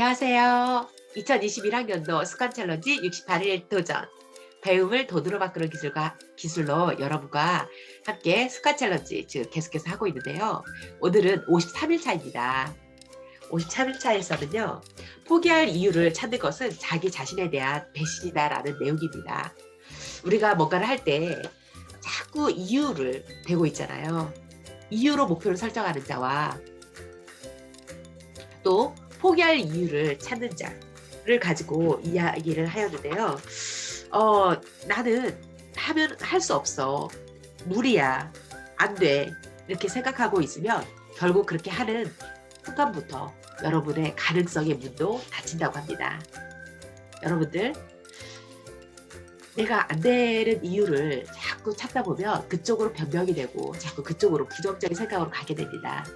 안녕하세요. 2021학년도 습관 챌린지 68일 도전. 배움을 돈으로 바꾸는 기술과 기술로 여러분과 함께 습관 챌린지 즉 계속해서 하고 있는데요. 오늘은 53일 차입니다. 53일 차에서는요. 포기할 이유를 찾는 것은 자기 자신에 대한 배신이다라는 내용입니다. 우리가 뭔가를 할 때 자꾸 이유를 대고 있잖아요. 이유로 목표를 설정하는 자와 또 포기할 이유를 찾는 자를 가지고 이야기를 하였는데요. 어, 나는 하면 할 수 없어. 무리야. 안 돼. 이렇게 생각하고 있으면 결국 그렇게 하는 순간부터 여러분의 가능성의 문도 닫힌다고 합니다. 여러분들, 내가 안 되는 이유를 자꾸 찾다 보면 그쪽으로 변명이 되고 자꾸 그쪽으로 부정적인 생각으로 가게 됩니다.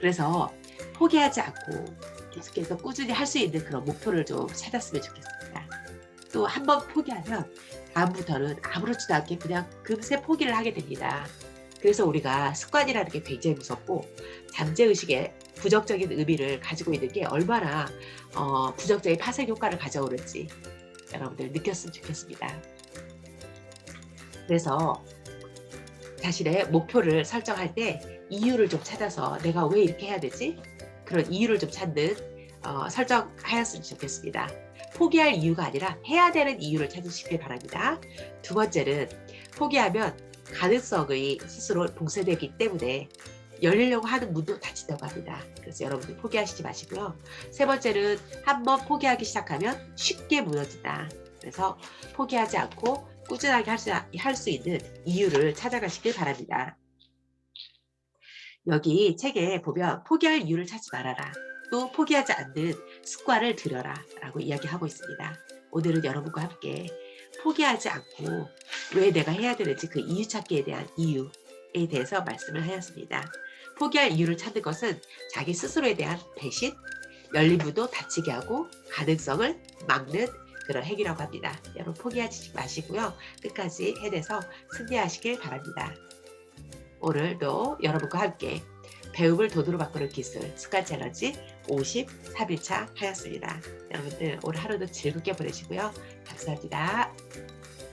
그래서 포기하지 않고 계속해서 꾸준히 할 수 있는 그런 목표를 좀 찾았으면 좋겠습니다. 또 한 번 포기하면 다음부터는 아무렇지도 않게 그냥 금세 포기를 하게 됩니다. 그래서 우리가 습관이라는 게 굉장히 무섭고 잠재의식에 부정적인 의미를 가지고 있는 게 얼마나 어, 부정적인 파생 효과를 가져오는지 여러분들 느꼈으면 좋겠습니다. 그래서 자신의 목표를 설정할 때 이유를 좀 찾아서 내가 왜 이렇게 해야 되지? 그런 이유를 좀 찾는 어, 설정하였으면 좋겠습니다. 포기할 이유가 아니라 해야 되는 이유를 찾으시길 바랍니다. 두 번째는 포기하면 가능성의 스스로 봉쇄되기 때문에 열리려고 하는 문도 닫힌다고 합니다. 그래서 여러분들 포기하시지 마시고요. 세 번째는 한번 포기하기 시작하면 쉽게 무너진다. 그래서 포기하지 않고 꾸준하게 할 수 있는 이유를 찾아가시길 바랍니다. 여기 책에 보면 포기할 이유를 찾지 말아라. 또 포기하지 않는 습관을 들여라 라고 이야기하고 있습니다. 오늘은 여러분과 함께 포기하지 않고 왜 내가 해야 되는지 그 이유 찾기에 대한 이유에 대해서 말씀을 하였습니다. 포기할 이유를 찾는 것은 자기 스스로에 대한 배신, 열린 문도 닫히게 하고 가능성을 막는 그런 행위라고 합니다. 여러분 포기하지 마시고요. 끝까지 해내서 승리하시길 바랍니다. 오늘도 여러분과 함께 배움을 돈으로 바꾸는 기술 습관 챌린지 53일차 하였습니다. 여러분들 오늘 하루도 즐겁게 보내시고요. 감사합니다.